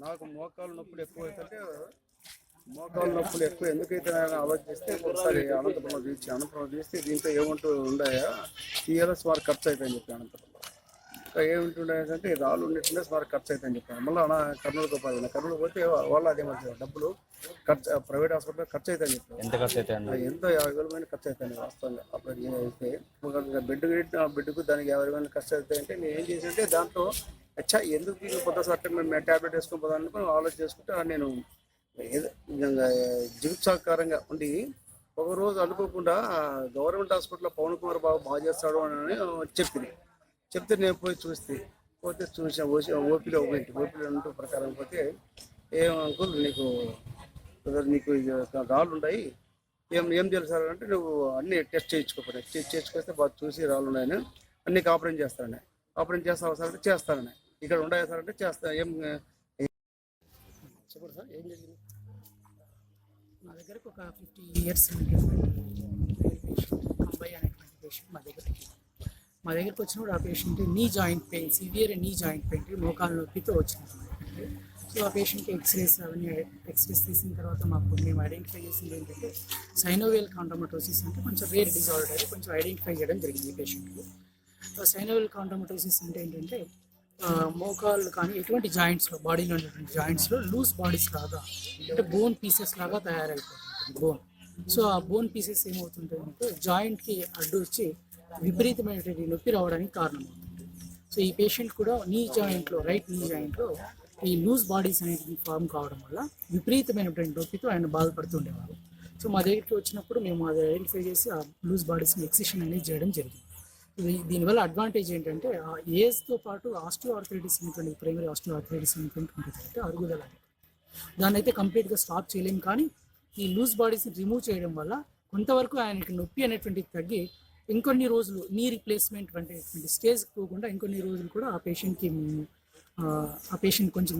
నాకు మోకాలు నొప్పులు ఎక్కువ అయితే మోకాలు నొప్పులు ఎక్కువ ఎందుకైతే ఆలోచిస్తే ఒకసారి అనంతపురం తీసి అనంతపురం తీస్తే దీంట్లో ఏమంటూ ఉన్నాయా తీయాలి సుమారు ఖర్చు అయిపోయింది చెప్పి ఏమింటుండే అంటే రాళ్ళు ఉన్నట్టుండే సుమారు ఖర్చు అవుతాయని చెప్పాను మళ్ళీ అలా కర్నూలుకు పోయి కర్నూలు పోతే వాళ్ళు అదే మంచిగా డబ్బులు ఖర్చు ప్రైవేట్ హాస్పిటల్ ఖర్చు అవుతాయని చెప్పారు. ఎంత ఖర్చు అయితే అండి ఎంతో యాభై వేల పైన ఖర్చు అవుతాయి వాస్తవంగా అప్పుడు అయితే బెడ్ బెడ్కు దానికి యాభై వేల ఖర్చు అవుతాయి అంటే నేను ఏం చేసింటే దాంట్లో అచ్చా ఎందుకు కొత్త సర్ట మేము ట్యాబ్లెట్ వేసుకుని పోదాం అనుకుని ఆలోచన చేసుకుంటే నేను జిగుత్సాకారంగా ఉండి ఒక రోజు అనుకోకుండా గవర్నమెంట్ హాస్పిటల్లో పవన్ కుమార్ బాబు బాగా చేస్తాడు అని చెప్పింది చెప్తే నేను పోయి చూస్తే పోతే చూసా ఓసి ఓపీలో ఒకటి ఓపీలో ఉంటూ ప్రకారం పోతే ఏం అంకుల్ నీకు నీకు ఇది రాళ్ళు ఉన్నాయి. ఏం ఏం చేయాలి సార్ అంటే నువ్వు అన్ని టెస్ట్ చేయించుకోపోయి టెస్ట్ చేయించుకొస్తే బాగా చూసి రాళ్ళు ఉన్నాయని అన్ని ఆపరేషన్ చేస్తానని ఆపరేషన్ చేస్తా సార్ అంటే చేస్తానని ఇక్కడ ఉన్నాయా సార్ అంటే చేస్తా. ఏం చెప్పండి సార్ ఏం జరిగింది? మా దగ్గరకు ఒక ఫిఫ్టీ ఇయర్స్ పేషెంట్ అంబై అనేటువంటి పేషెంట్ మా దగ్గరికి మా దగ్గరికి వచ్చినప్పుడు ఆ patient knee joint pain severe knee joint pain మోకాల నొప్పితో వచ్చింది. సో ఆ పేషెంట్కి ఎక్స్రేస్ అవన్నీ ఎక్స్రేస్ తీసిన తర్వాత మాకు మేము ఐడెంటిఫై చేసింది ఏంటంటే సైనోవేల్ కాండ్రమటోసిస్ అంటే కొంచెం రేర్ డిజార్డర్ కొంచెం ఐడెంటిఫై చేయడం జరిగింది పేషెంట్కి సైనోవేల్ కాండ్రమటోసిస్ అంటే ఏంటంటే మోకాళ్ళు కానీ ఎటువంటి జాయింట్స్లో బాడీలో ఉన్నటువంటి జాయింట్స్లో లూజ్ బాడీస్ లాగా అంటే బోన్ పీసెస్ లాగా తయారైపోతుంది బోన్ సో ఆ బోన్ పీసెస్ ఏమవుతుంటాయంటే జాయింట్కి అడ్డు వచ్చి విపరీతమైనటువంటి నొప్పి రావడానికి కారణం. సో ఈ పేషెంట్ కూడా నీ జాయింట్లో రైట్ నీ జాయింట్లో ఈ లూజ్ బాడీస్ అనేవి ఫామ్ కావడం వల్ల విపరీతమైనటువంటి నొప్పితో ఆయన బాధపడుతుండేవారు. సో మా దగ్గరికి వచ్చినప్పుడు మేము అది ఐడెంటిఫై చేసి ఆ లూజ్ బాడీస్ని ఎక్సిషన్ అనేది చేయడం జరిగింది. ఇది దీనివల్ల అడ్వాంటేజ్ ఏంటంటే ఆ ఏజ్తో పాటు ఆస్టియో ఆర్థరైటిస్ అనేటువంటి ప్రైమరీ ఆస్టియో ఆర్థరైటిస్ అనేటువంటి ఉంటుంది అంటే అరుగుదల దాన్ని అయితే కంప్లీట్గా స్టాప్ చేయలేము కానీ ఈ లూజ్ బాడీస్ని రిమూవ్ చేయడం వల్ల కొంతవరకు ఆయనకి నొప్పి అనేటువంటిది తగ్గి ఇంకొన్ని రోజులు నీ రిప్లేస్మెంట్ అంటే స్టేజ్ పోకుండా ఇంకొన్ని రోజులు కూడా ఆ పేషెంట్కి ఆ పేషెంట్ కొంచెం